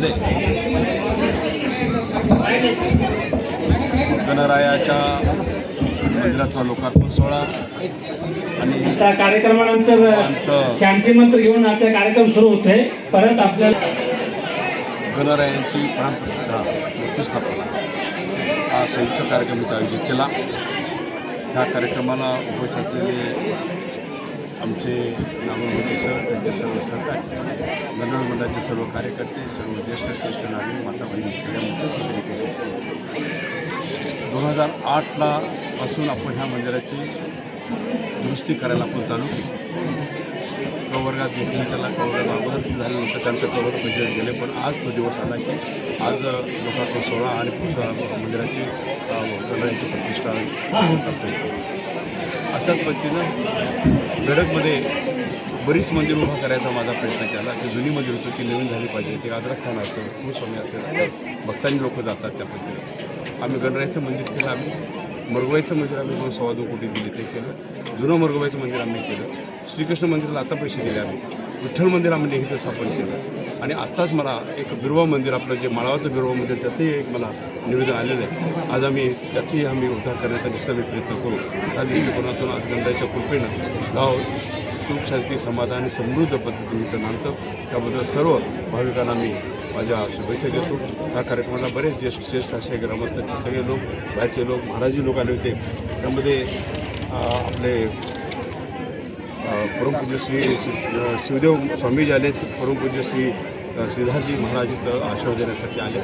बेडगमध्ये गणरायाच्या मंदिराचा लोकार्पण सोहळा आणि कार्यक्रमानंतर नंतर- शांती मंत्र घेऊन आजचा कार्यक्रम सुरू होतोय. परत आपल्याला गणरायांची प्राणप्रतिष्ठा मूर्तिस्थापना हा संयुक्त कार्यक्रम आयोजित केला. ह्या कार्यक्रमाला उपस्थित असलेले आमचे नामोमती सर त्यांचे सर्व सहकारी गणराज मंडळाचे सर्व कार्यकर्ते सर्व ज्येष्ठ श्रेष्ठ नागरिक माता बहिणी सगळ्या मोठ्या संख्येने केले. दोन हजार आठला पासून आपण ह्या मंदिराची दुरुस्ती करायला आपण चालू केली. प्रवर्गात घेतली त्याला कवर्गात अगोदर झाल्यानंतर त्यांचं कवर म्हणजे गेले पण आज तो दिवस आला की आज लोकांचा सोहळा आणि पुढचा मंदिराची अ, प्रतिष्ठा करतो अशाच पद्धतीनं गडकमध्ये बरीच मंदिर उभा करायचा माझा प्रयत्न केला. की जुनी मंदिर होतं ती नवीन झाली पाहिजे. ते आदरस्थान असतं. कुलस्वामी असतं भक्तांनी लोक जातात त्या पद्धतीने. आम्ही गणरायाचं मंदिर केलं आम्ही. मरगोबाईचं मंदिर आम्ही दोन सव्वा दोन कोटी दिले ते केलं. जुनं मरगोबाईचं मंदिर आम्ही केलं. श्रीकृष्ण मंदिराला आता पैसे दिले आम्ही. विठ्ठल मंदिर आम्ही नेहमीचं स्थापन केलं. आणि आत्ताच मला एक बिरवा मंदिर आपलं जे माळावाचं बिरवा मंदिर त्याचंही एक मला निवेदन आलेलं आहे. आज आम्ही त्याचीही आम्ही उद्धार करण्याचा दिसला मी प्रयत्न करू. त्या दृष्टिकोनातून आज गंधाच्या कृपेनं गाव सुख शांती समाधान आणि समृद्ध पद्धतीने इथं नांदतं. त्याबद्दल सर्व भाविकांना मी माझ्या शुभेच्छा देतो. या कार्यक्रमाला बरेच ज्येष्ठ श्रेष्ठ असे ग्रामस्थांचे सगळे लोक बाहेरचे लोक महाराजी लोक आले होते. त्यामध्ये आपले परमपूज्य श्री शिवदेव स्वामीजी आले परमपूज्य श्री अ, श्रीधारजी महाराज इथं आशीर्वाद देण्यासाठी आले.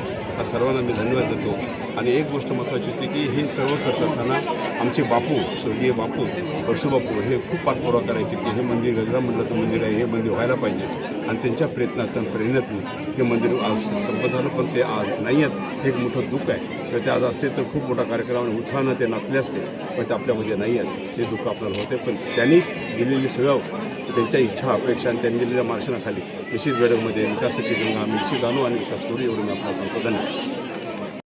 सर्वांना मी धन्यवाद देतो. आणि एक गोष्ट महत्त्वाची होती की हे सर्व करत असताना आमचे बापू स्वर्गीय बापू परशुबापू हे खूप पाठपुरावा करायचे की हे मंदिर गजरा मंडळाचं मंदिर आहे हे मंदिर व्हायला पाहिजे. आणि त्यांच्या प्रयत्नातून प्रेरणेतून हे मंदिर आज संपत झालं पण ते आज नाही आहेत. हे एक मोठं दुःख आहे. तर ते आज असते तर खूप मोठा कार्यक्रम आणि उत्साहानं ते नाचले असते पण ते आपल्यामध्ये नाही आहेत. हे दुःख आपल्याला होते पण त्यांनीच दिलेली सगळं त्यांच्या इच्छा अपेक्षा आणि त्यांनी दिलेल्या मार्शनाखाली निश्चित वेळेमध्ये विकासाची गंगा आम्ही निश्चित आणू आणि विकास करू एवढं मी आपल्याला सांगतो. धन्यवाद.